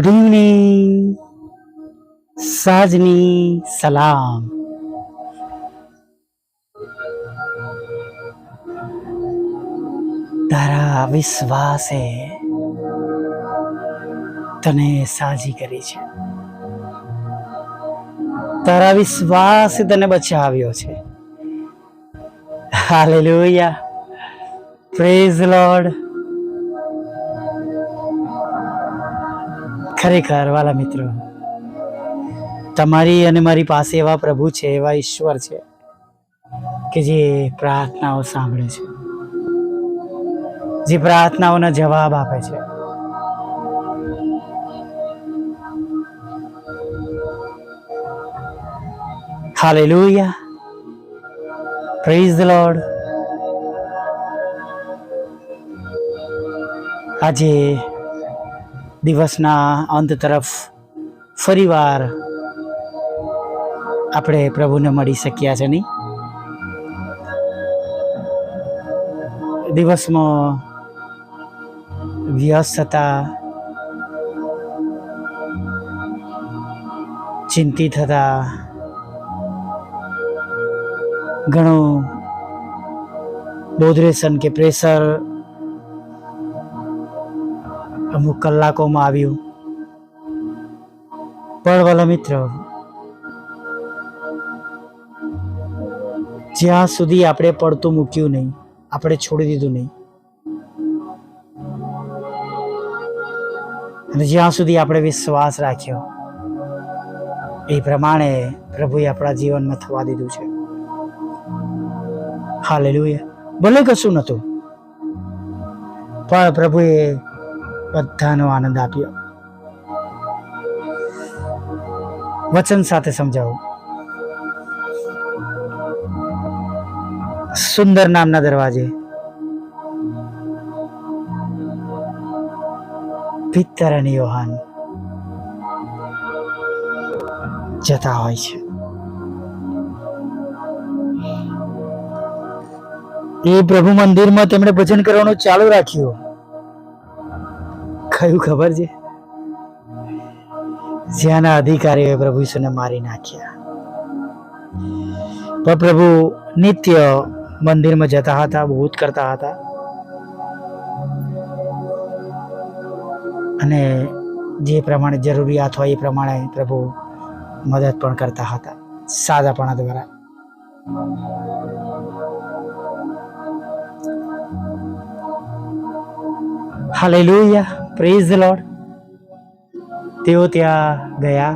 Good evening સાજની સલામ. તારા વિશ્વાસે તને સાજી કરી છે. તારા વિશ્વાસે તને બચાવ્યો છે. હાલેલુયા. પ્રેઝ લોર્ડ ખરેખર, વાલા મિત્રો, તમારી અને મારી પાસે એવા પ્રભુ છે, એવા ઈશ્વર છે, કે જે પ્રાર્થનાઓ સાંભળે છે, જે પ્રાર્થનાઓના જવાબ આપે છે. હાલેલુયા. પ્રેઝ ધ લોર્ડ આજે દિવસના અંત તરફ ફરીવાર આપણે પ્રભુને મળી શક્યા છે નહીં. દિવસમાં વ્યસ્ત હતા, ચિંતિત હતા. ઘણું બોધરેશન કે પ્રેશર અમુક કલાકોમાં આવ્યું. પણ વાલા મિત્ર, જ્યાં સુધી આપણે પડતું મૂક્યું નહીં, આપણે છોડી દીધું નહીં. અને જ્યાં સુધી આપણે વિશ્વાસ રાખ્યો, એ પ્રમાણે પ્રભુએ આપણા જીવનમાં થવા દીધું છે. હાલેલુયા. ભલે કશું નહોતું, પણ પ્રભુએ બધાનો આનંદ આપ્યો. વચન સાથે સમજાવો. સુંદર નામના દરવાજે પિત્તર અને યોહાન જતા હોય છે. એ પ્રભુ મંદિરમાં તેમણે ભજન કરવાનું ચાલુ રાખ્યું. કયું ખબર છે? જ્યાંના અધિકારીઓએ પ્રભુ ઈસુને મારી નાખ્યા. પણ પ્રભુ નિત્ય મંદિરમાં જતા હતા બહુત કરતા હતા. અને જે પ્રમાણે જરૂરિયાત હોય એ પ્રમાણે પ્રભુ મદદ પણ કરતા હતા, સાદાપણા દ્વારા. હાલેલુયા. પ્રેઝ ધ લોર્ડ તેઓ ત્યાં ગયા.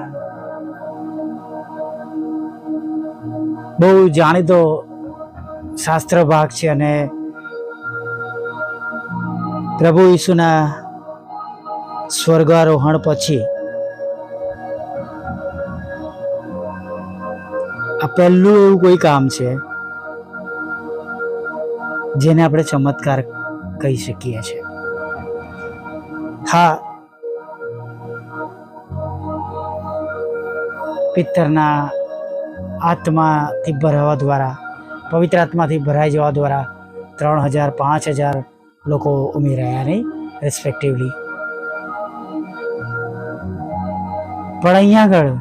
બહુ જાણીતો શાસ્ત્ર ભાગ છે અને પ્રભુ ઈસુના સ્વર્ગારોહણ પછી આ પહેલું એવું કોઈ કામ છે જેને આપણે ચમત્કાર કહી શકીએ છીએ. હા. પિત્તરના આત્માથી ભરાવા દ્વારા, પવિત્ર આત્માથી ભરાઈ જવા દ્વારા ત્રણ હજાર, પાંચ હજાર લોકો ઉમેરાયા નહીં રિસ્પેક્ટિવલી પણ અહીંયા આગળ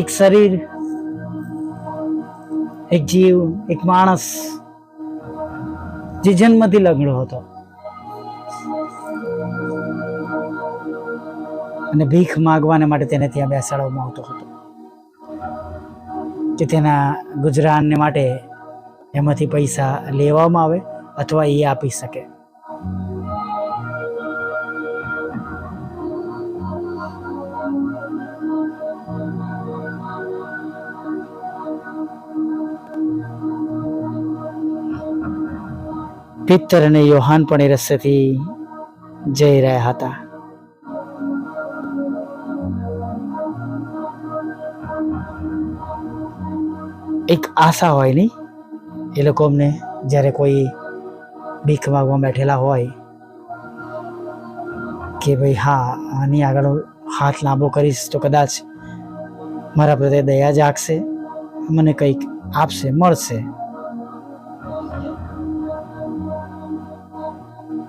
એક શરીર, એક જીવ, એક માણસ જે જન્મથી લગ્ન હતો. અને ભીખ માગવાને માટે તેને ત્યાં બેસાડવામાં આવતો હતો. કે તેના ગુજરાનને માટે એમાંથી પૈસા લેવામાં આવે અથવા એ આપી શકે. પિત્તર અને યોહાન પણ એ રસ્તેથી જઈ રહ્યા હતા. એક આશા હોય નહીં, એ લોકો અમને જ્યારે કોઈ ભીખ માગવા બેઠેલા હોય કે ભાઈ હા, આની આગળ હાથ લાંબો કરીશ તો કદાચ મારા પ્રત્યે દયા જાગશે, મને કંઈક આપશે, મળશે.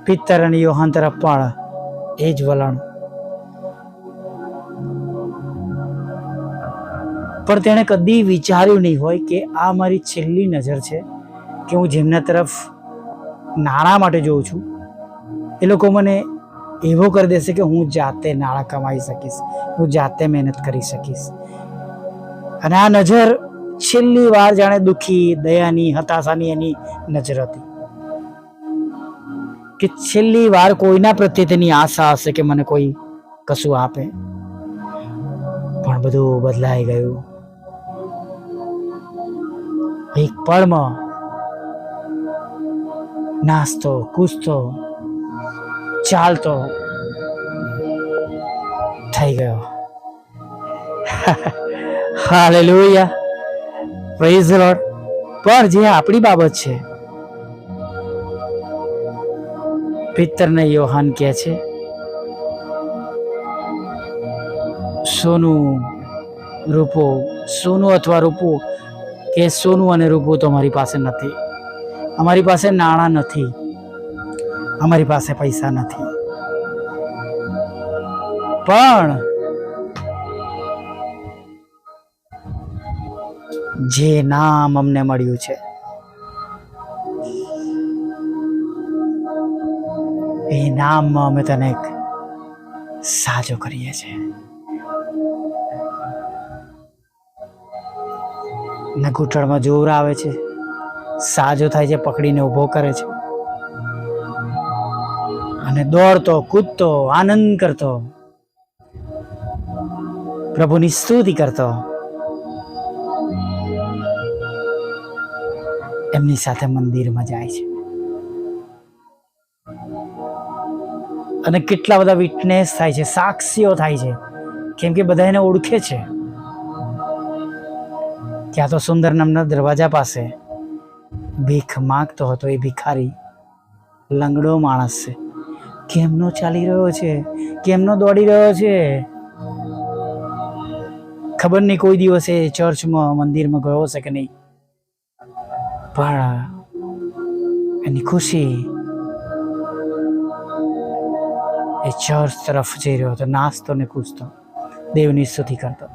પિત્તર અને યોહાન તરફ પણ એ જ વલણ. પણ તેણે કદી વિચાર્યું નહીં હોય કે આ મારી છેલ્લી નજર છે કે હું જેમના તરફ નાણાં માટે જોઉં છું. એ લોકો મને એવો કરી દેશે કે હું જાતે નાણાં કમાઈ શકીશ, હું જાતે મહેનત કરી શકીશ. અને આ નજર છેલ્લી વાર જાણે દુઃખી, દયાની, હતાશાની એની નજર હતી. કે છેલ્લી વાર કોઈના પ્રત્યે તેની આશા હશે કે મને કોઈ કશું આપે? પણ બધું બદલાઈ ગયું. એક પળમાં નાસ્તો, કૂદતો, ચાલતો થઈ ગયો. હાલેલુયા પ્રેઝ લોર્ડ પણ જે આપણી બાબત છે પિત્તરને યોહાન કહે છે, સોનું રૂપો, સોનું અથવા રૂપો કે સોનું અને રૂપો તો અમારી પાસે નથી. અમારી પાસે નાણાં નથી. અમારી પાસે પૈસા નથી. પણ જે નામ અમને મળ્યું છે એ નામમાં અમે તને સાજો કરીએ છીએ. ને ઘૂંટણમાં જોર આવે છે. સાજો થાય છે, પકડીને ઊભો કરે છે. અને દોડતો, કૂદતો, આનંદ કરતો. પ્રભુની સ્તુતિ કરતો. એમની સાથે મંદિરમાં જાય છે. અને કેટલા બધા વિટનેસ થાય છે, સાક્ષીઓ થાય છે, કેમ કે બધા એને ઓળખે છે. ત્યાં તો સુંદર નામના દરવાજા પાસે ભીખ માગતો હતો એ ભિખારી, લંગડો માણસ છે. કેમનો ચાલી રહ્યો છે? કેમનો દોડી રહ્યો છે? ખબર નહીં કોઈ દિવસે ચર્ચમાં, મંદિરમાં ગયો હશે કે નહીં. પણ એની ખુશી એ ચર્ચ તરફ જઈ રહ્યો હતો, નાસ્તો ને કૂદતો, દેવની સ્તુતિ કરતો.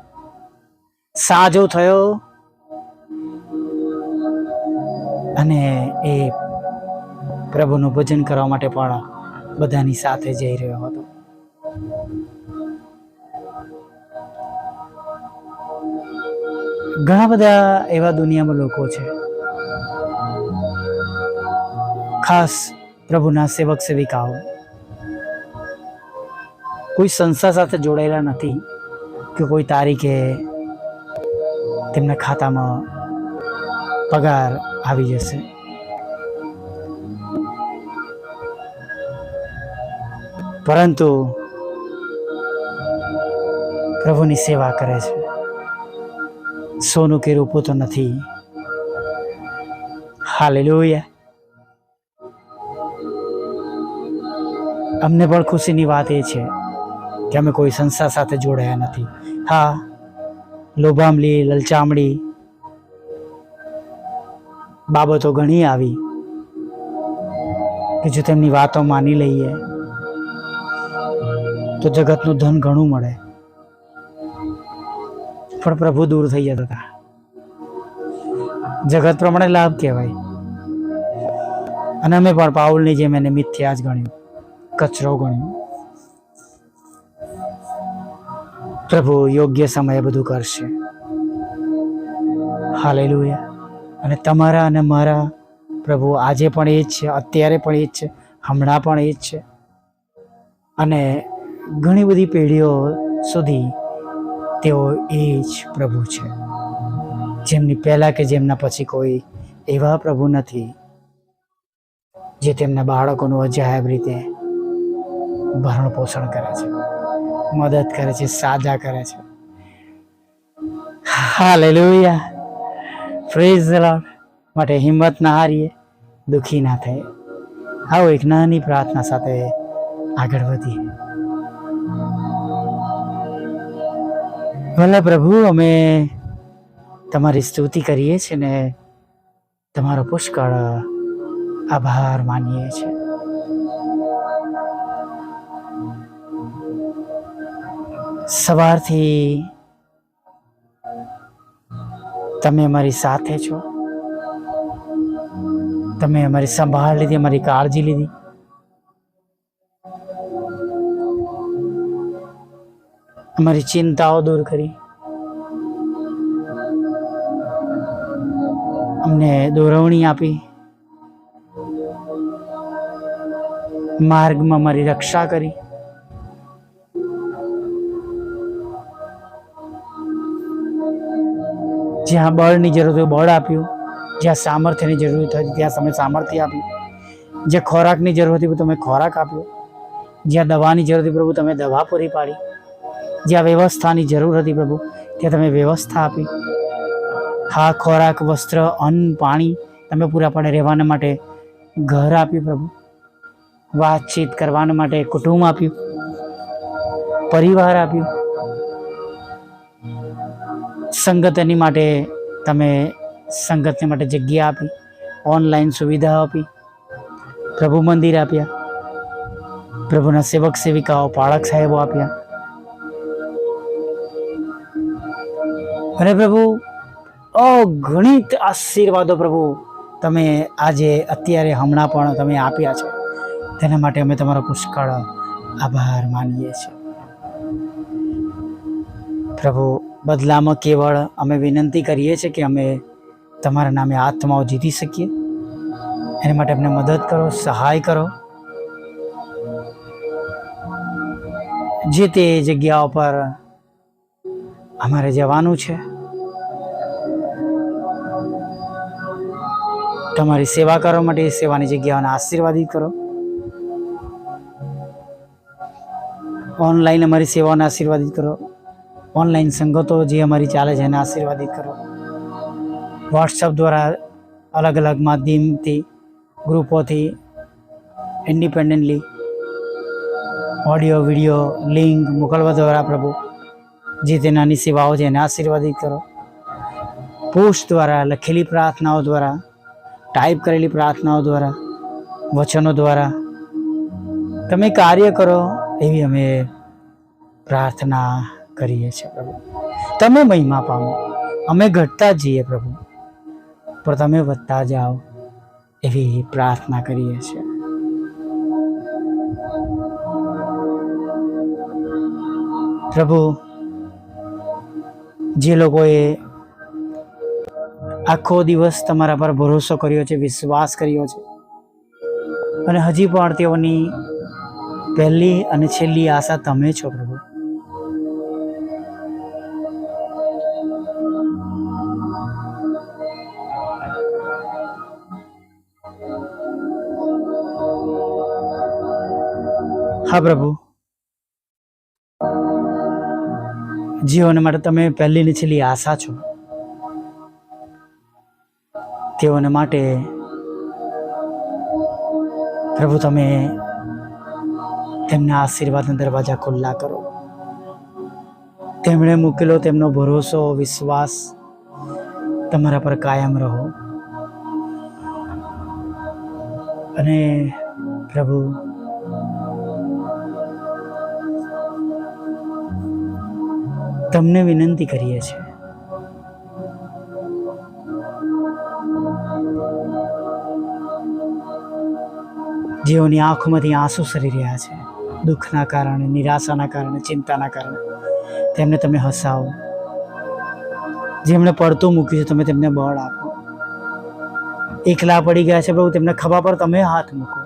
સાજો થયો અને એ પ્રભુનું ભજન કરવા માટે પણ બધાની સાથે જઈ રહ્યો હતો. ઘણા બધા એવા દુનિયામાં લોકો છે. ખાસ પ્રભુના સેવક સેવિકાઓ. કોઈ સંસ્થા સાથે જોડાયેલા નથી કે કોઈ તારીખે તેમના ખાતામાં પગાર આવી જશે. પરંતુ પ્રભુની સેવા કરે છે. સોનું કે રૂપો તો નથી. હાલેલુયા. અમને પણ ખુશીની વાત એ છે કે અમે કોઈ સંસ્થા સાથે જોડાયા નથી. હા, લોભામલી લલચામડી બાબતો ઘણી આવી કે જો તેમની વાતો માની લઈએ તો જગતનું ધન ઘણું મળે. પણ પ્રભુ દૂર થઈ જતા હતા. જગત પ્રમાણે લાભ કહેવાય. અને અમે પણ પાઉલની જેમ એને મિથ્યા જ ગણ્યું, કચરો ગણ્યો. પ્રભુ યોગ્ય સમયે બધું કરશે. હાલેલુયા. અને તમારા અને મારા પ્રભુ આજે પણ એ જ છે, અત્યારે પણ એ જ છે, હમણાં પણ એ જ છે. અને ઘણી બધી પેઢીઓ સુધી તેઓ એ જ પ્રભુ છે. જેમની પહેલાં કે જેમના પછી કોઈ એવા પ્રભુ નથી, જે તેમના બાળકોનું અજાયબ રીતે ભરણ પોષણ કરે છે. મદદ કરે છે, સાજા કરે છે. હાલેલુયા. પ્રેઝ લોર્ડ માટે હિંમત ના હારીએ, દુઃખી ના થાય આવો એક નાની પ્રાર્થના સાથે આગળ વધીએ. ભલે પ્રભુ, અમે તમારી સ્તુતિ કરીએ છીએ ને તમારો પુષ્કળ આભાર માનીએ છીએ. સવારથી તમે અમારી સાથે છો. તમે અમારી સંભાળ લીધી, અમારી કાળજી લીધી. અમારી ચિંતાઓ દૂર કરી. અમને દોરવણી આપી. માર્ગમાં મારી રક્ષા કરી. જ્યાં બળની જરૂર હોય, બળ આપ્યું. જ્યાં સામર્થ્યની જરૂર હતી ત્યાં તમે સામર્થ્ય આપ્યું. જ્યાં ખોરાકની જરૂર હતી તમે ખોરાક આપ્યો. જ્યાં દવાની જરૂર હતી, પ્રભુ, તમે દવા પૂરી પાડી. જ્યાં વ્યવસ્થાની જરૂર હતી, પ્રભુ, ત્યાં તમે વ્યવસ્થા આપી. હા, ખોરાક, વસ્ત્ર, અન્ન, પાણી તમે પૂરા પાડે રહેવાના માટે ઘર આપ્યું, પ્રભુ. વાતચીત કરવાના માટે કુટુંબ આપ્યું. પરિવાર આપ્યું. સંગતની માટે તમે સંગતને માટે જગ્યા આપી, ઓનલાઈન સુવિધા આપી, પ્રભુ મંદિર આપ્યા, પ્રભુના સેવક સેવિકાઓ, પાળક સાહેબો આપ્યા. અને પ્રભુ અગણિત આશીર્વાદો પ્રભુ તમે આજે અત્યારે હમણાં પણ તમે આપ્યા છો. તેના માટે અમે તમારો પુષ્કળ આભાર માનીએ છીએ. પ્રભુ બદલામાં કેવળ અમે વિનંતી કરીએ છીએ કે અમે તમારા નામે આત્માઓ જીતી શકીએ. એના માટે અમને મદદ કરો, સહાય કરો. જે તે જગ્યાઓ પર અમારે જવાનું છે, તમારી સેવા કરવા માટે એ સેવાની જગ્યાઓને આશીર્વાદિત કરો. ઓનલાઈન અમારી સેવાઓને આશીર્વાદિત કરો. ઓનલાઈન સંગતો જે અમારી ચાલે છે એને આશીર્વાદિત કરો. વોટ્સઅપ દ્વારા અલગ અલગ માધ્યમથી, ગ્રુપોથી ઇન્ડિપેન્ડન્ટલી ઓડિયો વીડિયો લિંક મોકલવા દ્વારા પ્રભુ, જે તે નાની સેવાઓ છે એને આશીર્વાદિત કરો. પોસ્ટ દ્વારા લખેલી પ્રાર્થનાઓ દ્વારા ટાઈપ કરેલી પ્રાર્થનાઓ દ્વારા, વચનો દ્વારા તમે કાર્ય કરો એવી અમે પ્રાર્થના કરીએ છીએ પ્રભુ. તમે મહિમા પામો. અમે ઘટતા જઈએ પ્રભુ. પણ તમે વધતા જાઓ એવી પ્રાર્થના કરીએ છીએ. પ્રભુ, જે લોકોએ આખો દિવસ તમારા પર ભરોસો કર્યો છે, વિશ્વાસ કર્યો છે, અને હજી પણ તેઓની પહેલી અને છેલ્લી આશા તમે છો પ્રભુ. હા, પ્રભુ. જીવન માટે તમે પહેલી ને છેલ્લી આશા છો. તેઓને માટે પ્રભુ તમે તેમના આશીર્વાદના દરવાજા ખુલ્લા કરો. તેમણે મૂકેલો તેમનો ભરોસો, વિશ્વાસ તમારા પર કાયમ રહો. અને પ્રભુ તમને વિનંતી કરીએ છીએ. જેઓની આંખોમાંથી આંસુ સરી રહ્યા છે. દુઃખના કારણે, નિરાશાના કારણે, ચિંતાના કારણે. તેમને તમે હસાવો. જેમણે પડતું મૂક્યું છે, તમે તેમને બળ આપો. એકલા પડી ગયા છે પ્રભુ, તેમને ખભા પર તમે હાથ મૂકો.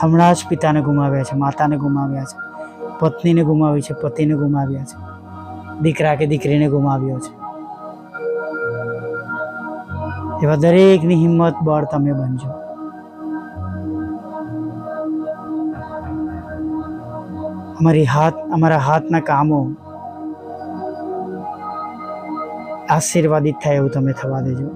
હમણાં જ પિતાને ગુમાવ્યા છે, માતાને ગુમાવ્યા છે, પત્નીને ગુમાવી છે, પતિને ગુમાવ્યા છે. દીકરા કે દીકરીને ગુમાવ્યો છે. એવા દરેકની હિંમત, બળ તમે બનજો. અમારી હાથ, અમારા હાથના કામો આશીર્વાદિત થાય એવું તમે થવા દેજો.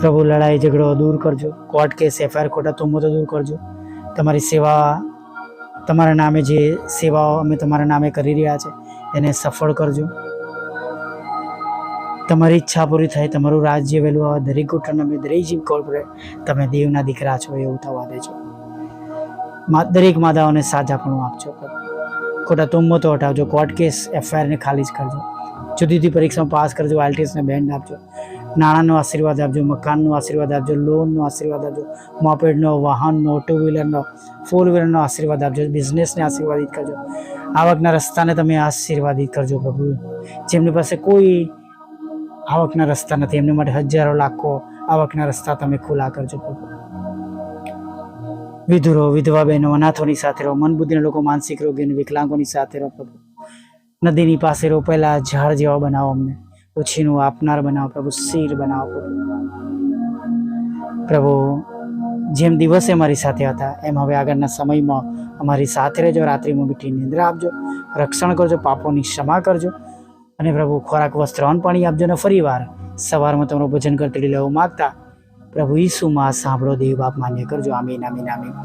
પ્રભુ, લડાઈ, ઝઘડો દૂર કરજો. કોર્ટ કેસ, એફઆઈઆર ખોટા, તુમો તો દૂર કરજો. તમારી સેવા તમારા નામે જે સેવાઓ અમે તમારા નામે કરી રહ્યા છે, એને સફળ કરજો. તમારી ઈચ્છા પૂરી થાય, તમારું રાજ્ય વહેલું આવે, દરેક ઘૂંટણ અમે, દરેક જીવ કોર્પોરેટ, તમે દેવના દીકરા છો, એવું થવા દેજો દરેક માદાઓને સાજાપણું આપજો. ખોટા તુમ્મતો હટાવજો, કોર્ટ કેસ એફઆઈઆરને ખાલી જ કરજો. જુદી જુદી પરીક્ષામાં પાસ કરજો આઈએલટીએસને બેન્ડ આપજો. નાણાંનો આશીર્વાદ આપજો, મકાનનો આશીર્વાદ આપજો લોનનો આશીર્વાદ આપજો મોપેડનો વાહનનો ટુ વ્હીલરનો ફોર વ્હીલરનો આશીર્વાદ આપજો બિઝનેસને આશીર્વાદિત કરજો. આવકના રસ્તાને તમે આશીર્વાદિત કરજો પ્રભુ. જેમની પાસે કોઈ આવકના રસ્તા નથી, એમની માટે હજારો, લાખો આવકના રસ્તા તમે ખુલ્લા કરજો પ્રભુ. વિધુરો વિધવા બહેનો, અનાથોની સાથે રહો મન બુદ્ધિના લોકો, માનસિક રોગી વિકલાંગોની સાથે રહો પ્રભુ. નદીની પાસે રોપેલા ઝાડ જેવા બનાવો અમને. ઓછીનું આપનાર બનાવો, પ્રભુ શીર બનાવો. પ્રભુ પ્રભુ જેમ દિવસે અમારી સાથે હતા, એમ હવે આગળના સમયમાં અમારી સાથે રહેજો, રાત્રિમાં મીઠી નિંદ્રા આપજો, રક્ષણ કરજો, પાપોની ક્ષમા કરજો. અને પ્રભુ, ખોરાક, વસ્ત્ર, અન્ન, પાણી આપજો ને ફરી વાર સવારમાં તમારું ભજન કરતી લેવું માગતા પ્રભુ ઈસુમાં સાંભળો, દેવ બાપ માન્ય કરજો. આમીન આમીન આમીન.